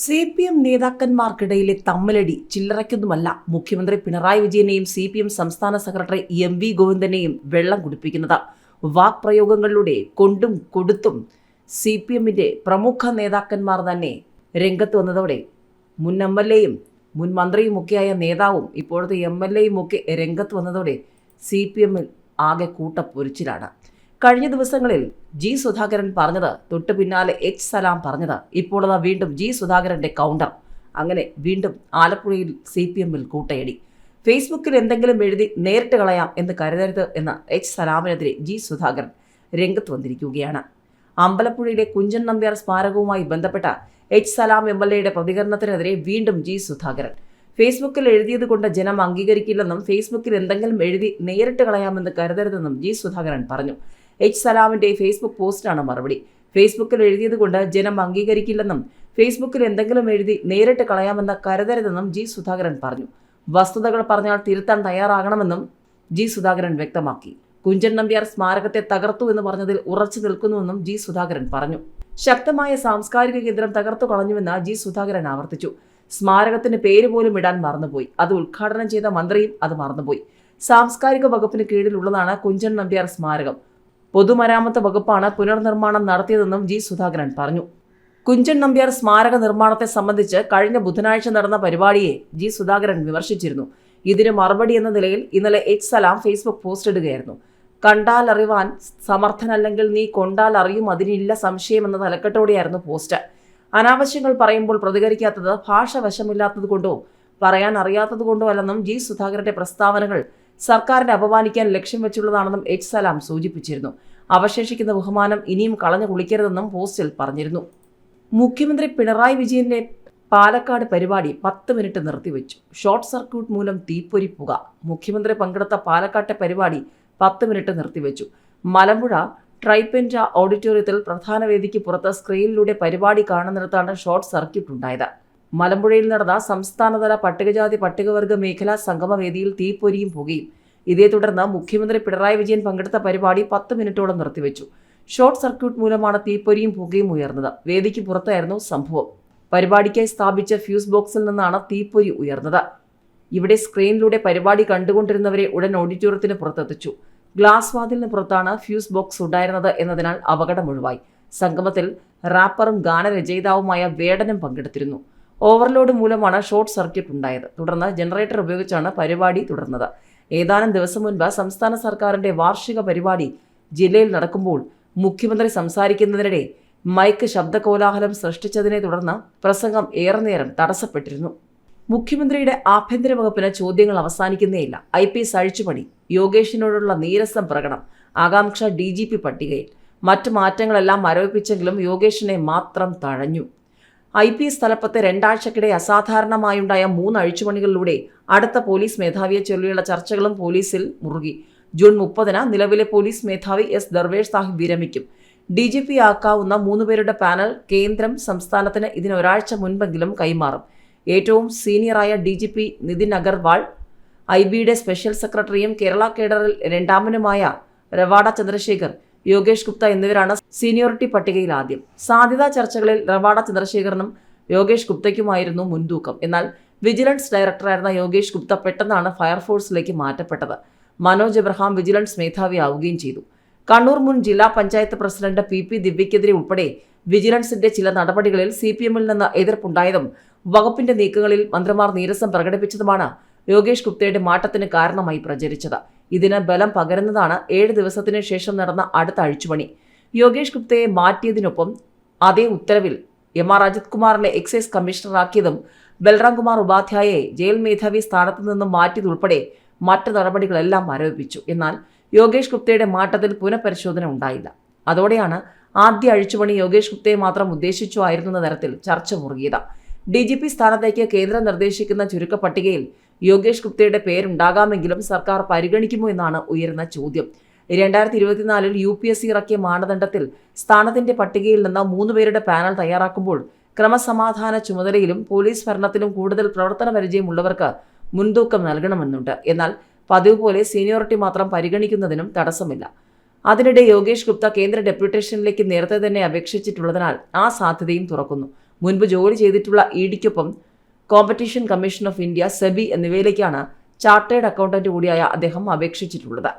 C P M നേതാക്കന്മാർക്കിടയിലെ തമ്മിലടി ചില്ലറയ്ക്കൊന്നുമല്ല. മുഖ്യമന്ത്രി പിണറായി വിജയനെയും സി പി എം സംസ്ഥാന സെക്രട്ടറി എം വി ഗോവിന്ദനെയും വെള്ളം കുടിപ്പിക്കുന്നത്. വാക്പ്രയോഗങ്ങളിലൂടെ കൊണ്ടും കൊടുത്തും സി പി എമ്മിന്റെ പ്രമുഖ നേതാക്കന്മാർ തന്നെ രംഗത്ത് വന്നതോടെ മുൻ എം എൽ എയും മുൻ മന്ത്രിയുമൊക്കെയായ നേതാവും ഇപ്പോഴത്തെ എം എൽ എയും ഒക്കെ രംഗത്ത് വന്നതോടെ സി പി എമ്മിൽ ആകെ കൂട്ടപ്പൊരിച്ചിലാണ്. കഴിഞ്ഞ ദിവസങ്ങളിൽ ജി സുധാകരൻ പറഞ്ഞത് തൊട്ടു പിന്നാലെ എച്ച് സലാം പറഞ്ഞത്. ഇപ്പോൾ അതാ വീണ്ടും ജി സുധാകരന്റെ കൗണ്ടർ അങ്ങനെ വീണ്ടും ആലപ്പുഴയിൽ സി പി എമ്മിൽ കൂട്ടയടി. ഫേസ്ബുക്കിൽ എന്തെങ്കിലും എഴുതി നേരിട്ട് കളയാം എന്ന് കരുതരുത് എന്ന എച്ച് സലാമിനെതിരെ ജി സുധാകരൻ രംഗത്ത് വന്നിരിക്കുകയാണ്. അമ്പലപ്പുഴയിലെ കുഞ്ചൻ നമ്പ്യാർ സ്മാരകവുമായി ബന്ധപ്പെട്ട എച്ച് സലാം എം എൽ എയുടെ പ്രതികരണത്തിനെതിരെ വീണ്ടും ജി സുധാകരൻ. ഫേസ്ബുക്കിൽ എഴുതിയത് കൊണ്ട് ജനം അംഗീകരിക്കില്ലെന്നും ഫേസ്ബുക്കിൽ എന്തെങ്കിലും എഴുതി നേരിട്ട് കളയാമെന്ന് കരുതരുതെന്നും ജി സുധാകരൻ പറഞ്ഞു. എച്ച് സലാമിന്റെ ഫേസ്ബുക്ക് പോസ്റ്റാണ് മറുപടി. ഫേസ്ബുക്കിൽ എഴുതിയത് കൊണ്ട് ജനം അംഗീകരിക്കില്ലെന്നും ഫേസ്ബുക്കിൽ എന്തെങ്കിലും എഴുതി നേരിട്ട് കളയാമെന്ന് കരുതരുതെന്നും ജി സുധാകരൻ പറഞ്ഞു. വസ്തുതകൾ പറഞ്ഞാൽ തിരുത്താൻ തയ്യാറാകണമെന്നും ജി സുധാകരൻ വ്യക്തമാക്കി. കുഞ്ചൻ നമ്പ്യാർ സ്മാരകത്തെ തകർത്തു എന്ന് പറഞ്ഞതിൽ ഉറച്ചു നിൽക്കുന്നുവെന്നും ജി സുധാകരൻ പറഞ്ഞു. ശക്തമായ സാംസ്കാരിക കേന്ദ്രം തകർത്തു കളഞ്ഞുവെന്ന് ജി സുധാകരൻ ആവർത്തിച്ചു. സ്മാരകത്തിന് പേര് പോലും ഇടാൻ മറന്നുപോയി. അത് ഉദ്ഘാടനം ചെയ്ത മന്ത്രിയും അത് മറന്നുപോയി. സാംസ്കാരിക വകുപ്പിന് കീഴിലുള്ളതാണ് കുഞ്ചൻ നമ്പ്യാർ സ്മാരകം. പൊതുമരാമത്ത് വകുപ്പാണ് പുനർനിർമ്മാണം നടത്തിയതെന്നും ജി സുധാകരൻ പറഞ്ഞു. കുഞ്ചൻ നമ്പ്യാർ സ്മാരക നിർമ്മാണത്തെ സംബന്ധിച്ച് കഴിഞ്ഞ ബുധനാഴ്ച നടന്ന പരിപാടിയെ ജി സുധാകരൻ വിമർശിച്ചിരുന്നു. ഇതിന് മറുപടി എന്ന നിലയിൽ ഇന്നലെ എച്ച് സലാം ഫേസ്ബുക്ക് പോസ്റ്റ് ഇടുകയായിരുന്നു. കണ്ടാൽ അറിവാൻ സമർത്ഥനല്ലെങ്കിൽ നീ കൊണ്ടാൽ അറിയും അതിനില്ല സംശയം എന്ന തലക്കെട്ടോടെയായിരുന്നു പോസ്റ്റ്. അനാവശ്യങ്ങൾ പറയുമ്പോൾ പ്രതികരിക്കാത്തത് ഭാഷ വശമില്ലാത്തത് കൊണ്ടോ പറയാൻ അറിയാത്തത് കൊണ്ടോ അല്ലെന്നും ജി സുധാകരന്റെ പ്രസ്താവനകൾ സർക്കാരിനെ അപമാനിക്കാൻ ലക്ഷ്യം വെച്ചുള്ളതാണെന്നും എച്ച് സലാം സൂചിപ്പിച്ചിരുന്നു. അവശേഷിക്കുന്ന ബഹുമാനം ഇനിയും കളഞ്ഞു കുളിക്കരുതെന്നും പോസ്റ്റിൽ പറഞ്ഞിരുന്നു. മുഖ്യമന്ത്രി പിണറായി വിജയന്റെ പാലക്കാട് പരിപാടി പത്ത് മിനിറ്റ് നിർത്തിവെച്ചു. ഷോർട്ട് സർക്യൂട്ട് മൂലം തീപ്പൊരി പുക. മുഖ്യമന്ത്രി പങ്കെടുത്ത പാലക്കാട്ടെ പരിപാടി പത്ത് മിനിറ്റ് നിർത്തിവെച്ചു. മലമ്പുഴ ട്രൈപെൻഡ ഓഡിറ്റോറിയത്തിൽ പ്രധാന വേദിക്ക് പുറത്ത് സ്ക്രീനിലൂടെ പരിപാടി കാണുന്നിടത്താണ് ഷോർട്ട് സർക്യൂട്ട് ഉണ്ടായത്. മലമ്പുഴയിൽ നടന്ന സംസ്ഥാനതല പട്ടികജാതി പട്ടികവർഗ മേഖലാ സംഗമവേദിയിൽ തീപ്പൊരിയും പുകയും ഇതേ തുടർന്ന് മുഖ്യമന്ത്രി പിണറായി വിജയൻ പങ്കെടുത്ത പരിപാടി പത്ത് മിനിറ്റോളം നിർത്തിവെച്ചു. ഷോർട്ട് സർക്യൂട്ട് മൂലമാണ് തീപ്പൊരിയും പുകയും ഉയർന്നത്. വേദിക്ക് പുറത്തായിരുന്നു സംഭവം. പരിപാടിക്കായി സ്ഥാപിച്ച ഫ്യൂസ് ബോക്സിൽ നിന്നാണ് തീപ്പൊരി ഉയർന്നത്. ഇവിടെ സ്ക്രീനിലൂടെ പരിപാടി കണ്ടുകൊണ്ടിരുന്നവരെ ഉടൻ ഓഡിറ്റോറിയത്തിന് പുറത്തെത്തിച്ചു. ഗ്ലാസ് വാതിലിന് പുറത്താണ് ഫ്യൂസ് ബോക്സ് ഉണ്ടായിരുന്നത് എന്നതിനാൽ അപകടം ഒഴിവായി. സംഗമത്തിൽ റാപ്പറും ഗാനരചയിതാവുമായ വേടനും പങ്കെടുത്തിരുന്നു. ഓവർലോഡ് മൂലമാണ് ഷോർട്ട് സർക്യൂട്ട് ഉണ്ടായത്. തുടർന്ന് ജനറേറ്റർ ഉപയോഗിച്ചാണ് പരിപാടി തുടർന്നത്. ഏതാനും ദിവസം മുൻപ് സംസ്ഥാന സർക്കാരിന്റെ വാർഷിക പരിപാടി ജില്ലയിൽ നടക്കുമ്പോൾ മുഖ്യമന്ത്രി സംസാരിക്കുന്നതിനിടെ മൈക്ക് ശബ്ദകോലാഹലം സൃഷ്ടിച്ചതിനെ തുടർന്ന് പ്രസംഗം ഏറെ നേരം തടസ്സപ്പെട്ടിരുന്നു. മുഖ്യമന്ത്രിയുടെ ആഭ്യന്തര വകുപ്പിന് ചോദ്യങ്ങൾ അവസാനിക്കുന്നേയില്ല. ഐ പി എസ് അഴിച്ചുപണി. യോഗേഷിനോടുള്ള നീരസം പ്രകടനം. ആകാംക്ഷ ഡി ജി പി പട്ടികയിൽ. മറ്റു മാറ്റങ്ങളെല്ലാം മരവിപ്പിച്ചെങ്കിലും യോഗേഷിനെ മാത്രം തഴഞ്ഞു. ഐ പി എസ് രണ്ടാഴ്ചക്കിടെ അസാധാരണമായുണ്ടായ മൂന്ന് അഴിച്ചുപണികളിലൂടെ അടുത്ത പോലീസ് മേധാവിയെ ചൊല്ലിയുള്ള ചർച്ചകളും പോലീസിൽ മുറുകി. ജൂൺ മുപ്പതിന് നിലവിലെ പോലീസ് മേധാവി എസ് ദർവേഷ് സാഹിബ് വിരമിക്കും. ഡി ജി പി ആക്കാവുന്ന മൂന്നുപേരുടെ പാനൽ കേന്ദ്രം സംസ്ഥാനത്തിന് ഇതിനൊരാഴ്ച മുൻപെങ്കിലും കൈമാറും. ഏറ്റവും സീനിയറായ D G P Nitin Agarwal I ബിയുടെ സ്പെഷ്യൽ സെക്രട്ടറിയും കേരള കേഡറിൽ രണ്ടാമനുമായ റവാഡ ചന്ദ്രശേഖർ യോഗേഷ് ഗുപ്ത എന്നിവരാണ് സീനിയോറിറ്റി പട്ടികയിൽ ആദ്യം. സാധ്യതാ ചർച്ചകളിൽ റവാഡ ചന്ദ്രശേഖരനും യോഗേഷ് ഗുപ്തയ്ക്കുമായിരുന്നു മുൻതൂക്കം. എന്നാൽ വിജിലൻസ് ഡയറക്ടറായിരുന്ന യോഗേഷ് ഗുപ്ത പെട്ടെന്നാണ് ഫയർഫോഴ്സിലേക്ക് മാറ്റപ്പെട്ടത്. മനോജ് എബ്രഹാം വിജിലൻസ് മേധാവിയാവുകയും ചെയ്തു. കണ്ണൂർ മുൻ ജില്ലാ പഞ്ചായത്ത് പ്രസിഡന്റ് പി പി ദിവ്യക്കെതിരെ ഉൾപ്പെടെ വിജിലൻസിന്റെ ചില നടപടികളിൽ സി പി എമ്മിൽ നിന്ന് എതിർപ്പുണ്ടായതും വകുപ്പിന്റെ നീക്കങ്ങളിൽ മന്ത്രിമാർ നീരസം പ്രകടിപ്പിച്ചതുമാണ് യോഗേഷ് ഗുപ്തയുടെ മാറ്റത്തിന് കാരണമായി പ്രചരിച്ചത്. ഇതിന് ബലം പകരുന്നതാണ് ഏഴ് ദിവസത്തിന് ശേഷം നടന്ന അടുത്ത അഴിച്ചുപണി. യോഗേഷ് ഗുപ്തയെ മാറ്റിയതിനൊപ്പം അതേ ഉത്തരവിൽ എം ആർ അജിത് കുമാറിനെ എക്സൈസ് കമ്മീഷണറാക്കിയതും ബൽറാം കുമാർ ഉപാധ്യായയെ ജയിൽ മേധാവി സ്ഥാനത്തു നിന്നും മാറ്റിയതുൾപ്പെടെ മറ്റ് നടപടികളെല്ലാം ആരോപിച്ചു. എന്നാൽ യോഗേഷ് ഗുപ്തയുടെ മാറ്റത്തിൽ പുനഃപരിശോധന ഉണ്ടായില്ല. അതോടെയാണ് ആദ്യ അഴിച്ചുപണി യോഗേഷ് ഗുപ്തയെ മാത്രം ഉദ്ദേശിച്ചു ആയിരുന്ന തരത്തിൽ ചർച്ച മുറുകിയത്. ഡി ജി പി സ്ഥാനത്തേക്ക് കേന്ദ്രം നിർദ്ദേശിക്കുന്ന ചുരുക്കപ്പട്ടികയിൽ യോഗേഷ് ഗുപ്തയുടെ പേരുണ്ടാകാമെങ്കിലും സർക്കാർ പരിഗണിക്കുമോ എന്നാണ് ഉയരുന്ന ചോദ്യം. രണ്ടായിരത്തി ഇരുപത്തിനാലിൽ യു പി എസ് സി ഇറക്കിയ മാനദണ്ഡത്തിൽ സ്ഥാനത്തിന്റെ പട്ടികയിൽ നിന്ന് മൂന്ന് പേരുടെ പാനൽ തയ്യാറാക്കുമ്പോൾ ക്രമസമാധാന ചുമതലയിലും പോലീസ് ഭരണത്തിലും കൂടുതൽ പ്രവർത്തന പരിചയമുള്ളവർക്ക് മുൻതൂക്കം നൽകണമെന്നുണ്ട്. എന്നാൽ പതിവ് പോലെ സീനിയോറിറ്റി മാത്രം പരിഗണിക്കുന്നതിനും തടസ്സമില്ല. അതിനിടെ യോഗേഷ് ഗുപ്ത കേന്ദ്ര ഡെപ്യൂട്ടേഷനിലേക്ക് നേരത്തെ തന്നെ അപേക്ഷിച്ചിട്ടുള്ളതിനാൽ ആ സാധ്യതയും തുറക്കുന്നു. മുൻപ് ജോലി ചെയ്തിട്ടുള്ള E ഡിക്കൊപ്പം competition commission of India SEBI എന്നിവയിലേക്കാണ് chartered accountant കൂടിയായ അദ്ദേഹം അപേക്ഷിച്ചിട്ടുള്ളത്.